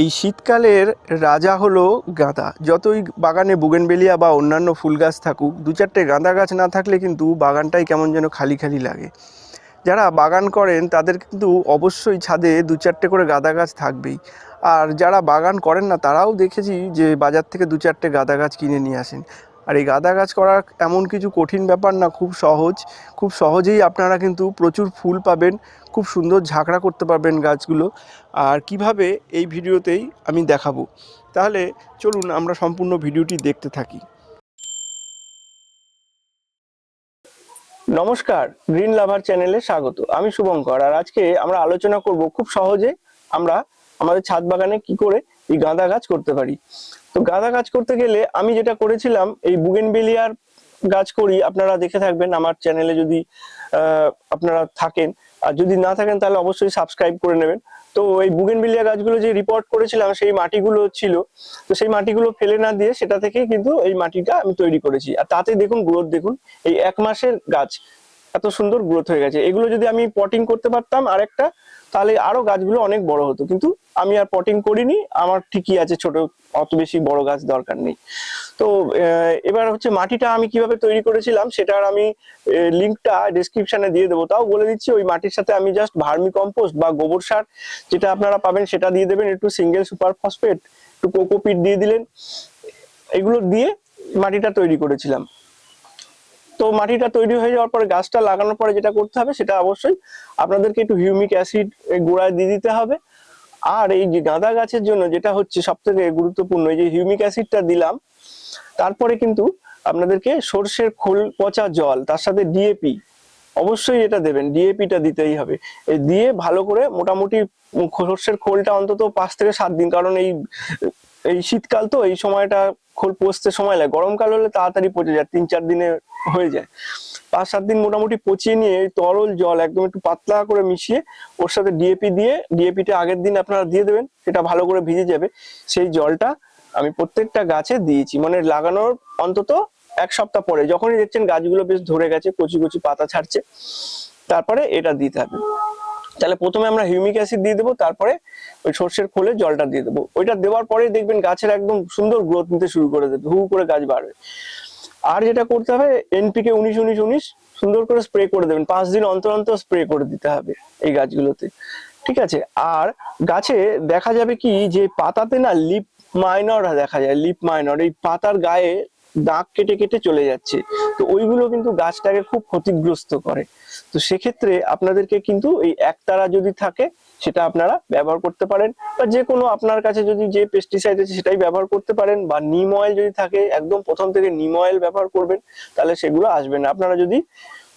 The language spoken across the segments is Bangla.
এই শীতকালের রাজা হলো গাঁদা। যতই বাগানে বুগেনবেলিয়া বা অন্যান্য ফুল গাছ থাকুক, দু চারটে গাঁদা গাছ না থাকলে কিন্তু বাগানটাই কেমন যেন খালি খালি লাগে। যারা বাগান করেন, তাদের কিন্তু অবশ্যই ছাদে দু চারটে করে গাঁদা গাছ থাকবেই। আর যারা বাগান করেন না, তারাও দেখেছি যে বাজার থেকে দু চারটে গাঁদা গাছ কিনে নিয়ে আসেন। আর এই গাঁদা গাছ করা এমন কিছু কঠিন ব্যাপার না, খুব সহজ। খুব সহজেই আপনারা কিন্তু প্রচুর ফুল পাবেন, খুব সুন্দর ঝাঁকড়া করতে পারবেন গাছগুলো। আর কীভাবে এই ভিডিওতেই আমি দেখাবো? তাহলে চলুন আমরা সম্পূর্ণ ভিডিওটি দেখতে থাকি। নমস্কার, গ্রিন লাভার চ্যানেলে স্বাগত। আমি শুভঙ্কর, আর আজকে আমরা আলোচনা করব খুব সহজে আমরা আমাদের ছাদ বাগানে কি করে এই গাঁদা গাছ করতে পারি। তো গাঁদা গাছ করতে গেলে আমি যেটা করেছিলাম, এই বুগেন বুগেনবেলিয়ার গাছ করি, আপনারা দেখে থাকবেন আমার চ্যানেলে যদি আপনারা থাকেন। আর যদি না থাকেন তাহলে অবশ্যই সাবস্ক্রাইব করে নেবেন। তো এই বুগেনবেলিয়া গাছগুলো যে রিপোর্ট করেছিলাম, সেই মাটিগুলো ছিল। তো সেই মাটিগুলো ফেলে না দিয়ে সেটা থেকে কিন্তু এই মাটিটা আমি তৈরি করেছি। আর তাতে দেখুন গ্রোথ দেখুন, এই এক মাসের গাছ। এত সুন্দর গ্রোথ হয়ে গেছে। এগুলো যদি আমি পটিং করতে পারতাম আরেকটা, তাহলে আরও গাছগুলো অনেক বড় হতো। কিন্তু আমি আর পটিং করিনি, আমার ঠিকই আছে ছোট, অত বেশি বড় গাছ দরকার নেই। তো এবার হচ্ছে মাটিটা আমি কীভাবে তৈরি করেছিলাম সেটার আমি লিঙ্কটা ডেসক্রিপশনে দিয়ে দেবো। তাও বলে দিচ্ছি, ওই মাটির সাথে আমি জাস্ট ভার্মি কম্পোস্ট বা গোবর সার, যেটা আপনারা পাবেন, সেটা দিয়ে দেবেন। একটু সিঙ্গেল সুপার ফসফেট একটু কোকোপিট দিয়ে দিলেন। এগুলো দিয়ে মাটিটা তৈরি করেছিলাম। তো মাটিটা তৈরি হয়ে যাওয়ার পরে গাছটা লাগানোর পরে যেটা করতে হবে, সেটা অবশ্যই আপনাদেরকে একটু হিউমিক অ্যাসিড গোড়ায় দিয়ে দিতে হবে। আর এই যে গাঁদা গাছের জন্য যেটা হচ্ছে সব থেকে গুরুত্বপূর্ণ, এই যে হিউমিক অ্যাসিডটা দিলাম, তারপরে কিন্তু আপনাদেরকে সর্ষের খোল পচা জল, তার সাথে ডিএপি অবশ্যই এটা দেবেন ডিএপিটা দিতেই হবে। এই দিয়ে ভালো করে মোটামুটি সর্ষের খোলটা অন্তত পাঁচ থেকে সাত দিন, কারণ এই এই শীতকাল তো, এই সময়টা খোল পচতে সময় লাগে। গরমকাল হলে তাড়াতাড়ি পচে যায়, তিন চার দিনে হয়ে যায়। পাঁচ সাত দিন মোটামুটি পচিয়ে নিয়ে তরল জল একদম একটু পাতলা করে মিশিয়ে ওর সাথে ডিএপি দিয়ে ডিএপিটা আগের দিন আপনারা দিয়ে দেবেন, সেটা ভালো করে ভিজে যাবে। সেই জলটা আমি প্রত্যেকটা গাছে দিয়েছি। মানে লাগানোর অন্তত এক সপ্তাহ পরে, যখনই দেখছেন গাছগুলো বেশ ধরে গেছে, কচি কচি পাতা ছাড়ছে, তারপরে এটা দিতে হবে। তাহলে প্রথমে আমরা হিউমিক অ্যাসিড দিয়ে দেবো, তারপরে ওই সর্ষের খোলে জলটা দিয়ে দেবো। ওইটা দেওয়ার পরে দেখবেন গাছের একদম সুন্দর গ্রোথ নিতে শুরু করে দেবে, হু করে গাছ বাড়বে। আর যেটা করতে হবে এনপিকে উনিশ উনিশ উনিশ সুন্দর করে স্প্রে করে দেবেন, পাঁচ দিন অন্তর অন্তর স্প্রে করে দিতে হবে এই গাছগুলোতে, ঠিক আছে? আর গাছে দেখা যাবে কি, যে পাতাতে না লিপ মাইনর দেখা যায় লিপ মাইনর এই পাতার গায়ে দাগ কেটে কেটে চলে যাচ্ছে। তো ওইগুলো কিন্তু গাছটাকে খুব ক্ষতিগ্রস্ত করে। তো সেক্ষেত্রে আপনাদেরকে কিন্তু এই একতারা যদি থাকে, সেটা আপনারা ব্যবহার করতে পারেন বা যে কোনো আপনার কাছে যদি যে পেস্টিসাইড আছে, সেটাই ব্যবহার করতে পারেন বা নিম অয়েল যদি থাকে, একদম প্রথম থেকে নিম অয়েল ব্যবহার করবেন, তাহলে সেগুলো আসবে না। আপনারা যদি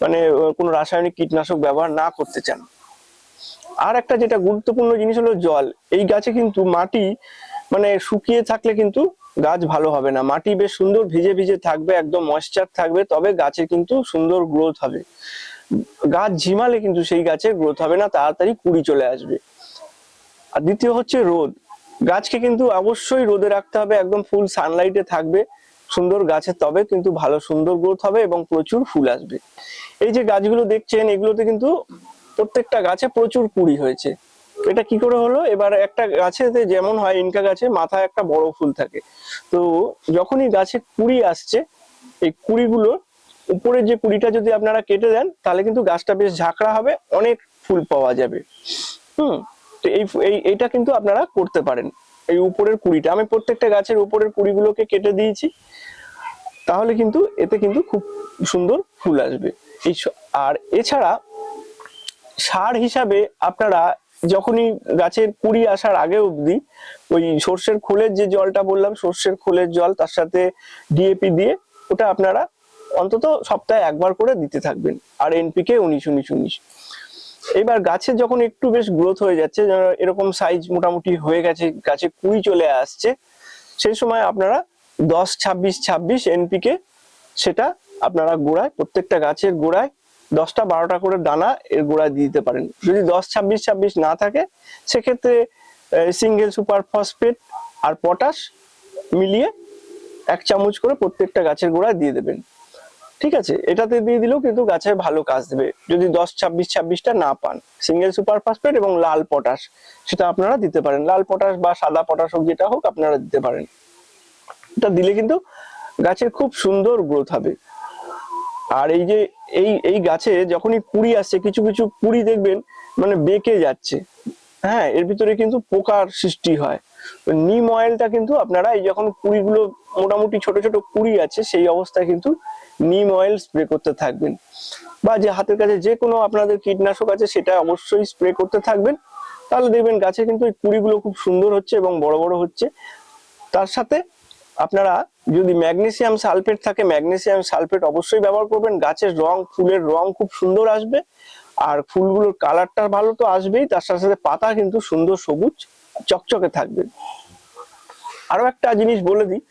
মানে কোনো রাসায়নিক কীটনাশক ব্যবহার না করতে চান। আর একটা যেটা গুরুত্বপূর্ণ জিনিস হলো জল। এই গাছে কিন্তু মাটি মানে শুকিয়ে থাকলে কিন্তু গাছ ভালো হবে না। মাটি বেশ সুন্দর ভিজে ভিজে থাকবে, একদম ময়েশ্চার থাকবে, তবে গাছে কিন্তু সুন্দর গ্রোথ হবে। গাছ ঝিমালে কিন্তু সেই গাছের গ্রোথ হবে না, তাড়াতাড়ি কুড়ি চলে আসবে। আর দ্বিতীয় হচ্ছে রোদ। গাছকে কিন্তু অবশ্যই রোদে রাখতে হবে, একদম ফুল সানলাইটে থাকবে। সুন্দর গাছের তবে কিন্তু ভালো সুন্দর গ্রোথ হবে এবং প্রচুর ফুল আসবে। এই যে গাছগুলো দেখছেন, এগুলোতে কিন্তু প্রত্যেকটা গাছে প্রচুর কুড়ি হয়েছে। এটা কি করে হলো? এবার একটা গাছেতে যেমন হয়, ইনকা গাছে মাথায় একটা বড় ফুল থাকে। তো যখনই গাছে কুড়ি আসছে, এই কুড়িগুলো উপরের যে কুড়িটা যদি আপনারা কেটে দেন, তাহলে কিন্তু গাছটা বেশ ঝাঁকড়া হবে, অনেক ফুল পাওয়া যাবে। হুম, তো এই এই, এইটা কিন্তু আপনারা করতে পারেন। এই উপরের কুড়িটা, আমি প্রত্যেকটা গাছের উপরের কুড়িগুলোকে কেটে দিয়েছি। তাহলে কিন্তু এতে কিন্তু খুব সুন্দর ফুল আসবে। এই আর এছাড়া সার হিসাবে আপনারা যখনই গাছের কুড়ি আসার আগে অবধি ওই সর্ষের খোলের যে জলটা বললাম, সর্ষের খোলের জল, তার সাথে ডিএপি দিয়ে ওটা আপনারা অন্তত সপ্তাহে একবার করে দিতে থাকবেন, আর এনপিকে উনিশ উনিশ উনিশ এবার গাছে যখন একটু বেশ গ্রোথ হয়ে যাচ্ছে এরকম সাইজ মোটামুটি হয়ে গেছে, গাছে কুড়ি চলে আসছে সেই সময় আপনারা দশ, ছাব্বিশ ছাব্বিশ এনপিকে সেটা আপনারা গোড়ায়, প্রত্যেকটা গাছের গোড়ায় দশটা বারোটা করে দানা এর গোড়ায় দিতে পারেন। যদি দশ, ছাব্বিশ ছাব্বিশ না থাকে, সেক্ষেত্রে সিঙ্গেল সুপার ফসফেট আর পটাশ মিলিয়ে এক চামচ করে প্রত্যেকটা গাছের গোড়ায় দিয়ে দেবেন। ঠিক আছে? এটাতে দিয়ে দিলেও কিন্তু গাছে ভালো কাজ দেবে। যদি দশ, ছাব্বিশ, ছাব্বিশটা না পান সিঙ্গেল সুপার ফসফেট এবং লাল পটাশ সেটা আপনারা দিতে পারেন। লাল পটাশ বা সাদা পটাশ হোক, যেটা হোক, আপনারা দিতে পারেন। এটা দিলে কিন্তু গাছের খুব সুন্দর গ্রোথ হবে। আর এই যে এই এই গাছে যখনই কুড়ি আসছে, কিছু কিছু কুড়ি দেখবেন মানে বেঁকে যাচ্ছে। হ্যাঁ এর ভিতরে কিন্তু পোকার সৃষ্টি হয়। নিম অয়েলটা কিন্তু আপনারা এই যখন কুড়িগুলো মোটামুটি ছোট ছোট কুড়ি আছে, সেই অবস্থায় কিন্তু নিম অয়েল স্প্রে করতে থাকবেন। বা যে হাতের কাছে যে কোনো আপনাদের কীটনাশক আছে, সেটা অবশ্যই স্প্রে করতে থাকবেন। তাহলে দেখবেন গাছে কিন্তু এই কুড়িগুলো খুব সুন্দর হচ্ছে এবং বড় বড় হচ্ছে। তার সাথে আপনারা যদি ম্যাগনেসিয়াম সালফেট থাকে, ম্যাগনেসিয়াম সালফেট অবশ্যই ব্যবহার করবেন। গাছের রং, ফুলের রং খুব সুন্দর আসবে। আর ফুলগুলোর কালারটা ভালো তো আসবেই, তার সাথে সাথে পাতা কিন্তু সুন্দর সবুজ, চকচকে থাকবে। আরও একটা জিনিস বলে দিই,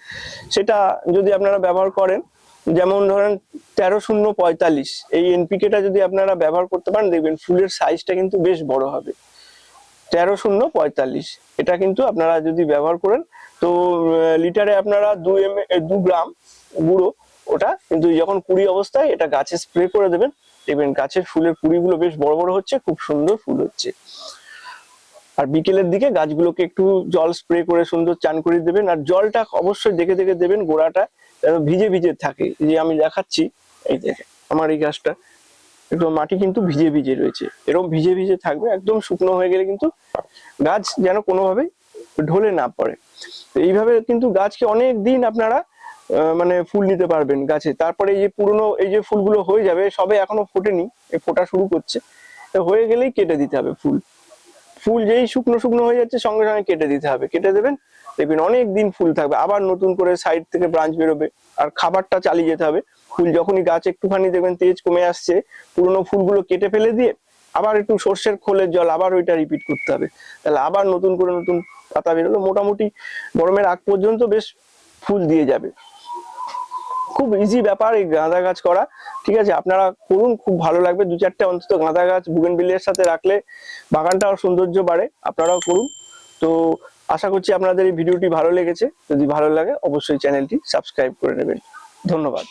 সেটা যদি আপনারা ব্যবহার করেন, যেমন ধরেন তেরো শূন্য পঁয়তাল্লিশ, এই এনপিকেটা যদি আপনারা ব্যবহার করতে পারেন, দেখবেন ফুলের সাইজটা কিন্তু বেশ বড় হবে। তেরো শূন্য পঁয়তাল্লিশ, এটা কিন্তু আপনারা যদি ব্যবহার করেন তো লিটারে আপনারা দু এম দু গ্রাম গুঁড়ো ওটা, কিন্তু যখন কুড়ি অবস্থায় এটা গাছে স্প্রে করে দেবেন, দেখবেন গাছের ফুলের কুড়িগুলো বেশ বড় বড় হচ্ছে, খুব সুন্দর ফুল হচ্ছে। আর বিকেলের দিকে গাছগুলোকে একটু জল স্প্রে করে সুন্দর চান করে দেবেন, আর জলটা অবশ্যই দেখে দেখে দেবেন গোড়াটা যেন ভিজে ভিজে থাকে। যে আমি দেখাচ্ছি, এই দেখে আমার এই গাছটা একটু মাটি কিন্তু ভিজে ভিজে রয়েছে। এরকম ভিজে ভিজে থাকবে, একদম শুকনো হয়ে গেলে কিন্তু গাছ যেন কোনোভাবেই ঢলে না পড়ে। তো এইভাবে কিন্তু গাছকে অনেক দিন আপনারা মানে ফুল নিতে পারবেন গাছে। তারপরে এই যে পুরনো এই যে ফুলগুলো হয়ে যাবে, সবে এখনও ফোটেনি, এই ফোটা শুরু করছে। তো হয়ে গেলেই কেটে দিতে হবে ফুল। ফুল যেই শুকনো শুকনো হয়ে যাচ্ছে, সঙ্গে সঙ্গে কেটে দিতে হবে। কেটে দেবেন, দেখবেন অনেক দিন ফুল থাকবে। আবার নতুন করে সাইড থেকে ব্রাঞ্চ বেরোবে, আর খাবারটা চালিয়ে যেতে হবে। ফুল যখনই গাছ একটুখানি দেখবেন তেজ কমে আসছে, পুরোনো ফুলগুলো কেটে ফেলে দিয়ে আবার একটু সর্ষের খোলের জল আবার ওইটা রিপিট করতে হবে। তাহলে আবার নতুন করে নতুন পাতা বেরোলো মোটামুটি গরমের আগ পর্যন্ত বেশ ফুল দিয়ে যাবে। খুব ইজি ব্যাপার এই গাঁদা গাছ করা, ঠিক আছে? আপনারা করুন, খুব ভালো লাগবে। দু চারটে অন্তত গাঁদা গাছ বুগেনবিলিয়ার সাথে রাখলে বাগানটাও সৌন্দর্য বাড়ে, আপনারাও করুন। তো আশা করছি আপনাদের এই ভিডিওটি ভালো লেগেছে। যদি ভালো লাগে, অবশ্যই চ্যানেলটি সাবস্ক্রাইব করে নেবেন। ধন্যবাদ।